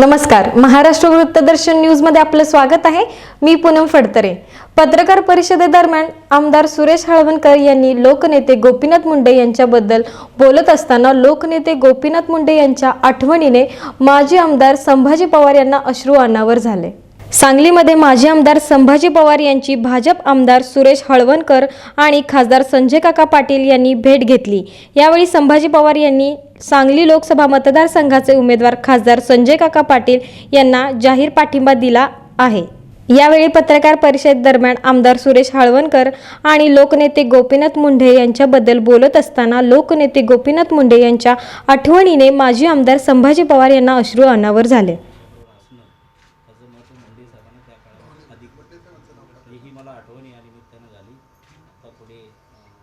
नमस्कार. महाराष्ट्र वृत्तदर्शन न्यूजमध्ये आपलं स्वागत आहे. मी पूनम फडतरे. पत्रकार परिषदेदरम्यान आमदार सुरेश हळवणकर यांनी लोकनेते गोपीनाथ मुंडे यांच्याबद्दल बोलत असताना लोकनेते गोपीनाथ मुंडे यांच्या आठवणीने माजी आमदार संभाजी पवार यांना अश्रू अनावर झाले. सांगलीमध्ये माजी आमदार संभाजी पवार यांची भाजप आमदार सुरेश हळवणकर आणि खासदार संजय काका पाटील यांनी भेट घेतली. यावेळी संभाजी पवार यांनी सांगली लोकसभा मतदारसंघाचे उमेदवार खासदार संजय काका पाटील यांना जाहीर पाठिंबा दिला आहे. यावेळी पत्रकार परिषद दरम्यान आमदार सुरेश हळवणकर आणि लोकनेते गोपीनाथ मुंडे यांच्याबद्दल बोलत असताना लोकनेते गोपीनाथ मुंडे यांच्या आठवणीने माजी आमदार संभाजी पवार यांना अश्रू अनावर झाले. शिंदे साहेबांना त्या काळात अधिक होतं ही मला आठवण या निमित्तानं झाली. आता पुढे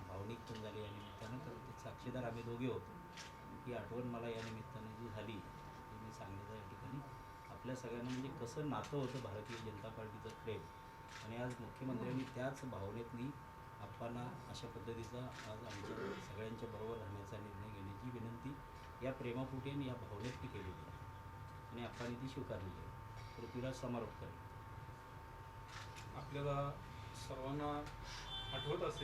भावनिक पण झाली या निमित्तानं तर साक्षीदार आम्ही दोघे होतो. ही आठवण मला या निमित्तानं जी झाली ती मी सांगितलं या ठिकाणी आपल्या सगळ्यांना म्हणजे कसं नातं होतं भारतीय जनता पार्टीचं प्रेम. आणि आज मुख्यमंत्र्यांनी त्याच भावनेतनी आपणाला अशा पद्धतीचा आज आमच्या सगळ्यांच्या बरोबर राहण्याचा निर्णय घेण्याची विनंती या प्रेमापुटीने आणि या भावनेतनी केलेली आहे. आणि आपण ती स्वीकारलेली आहे. पृथ्वीराज समारोप आपल्याला सर्वांना आठवत असेल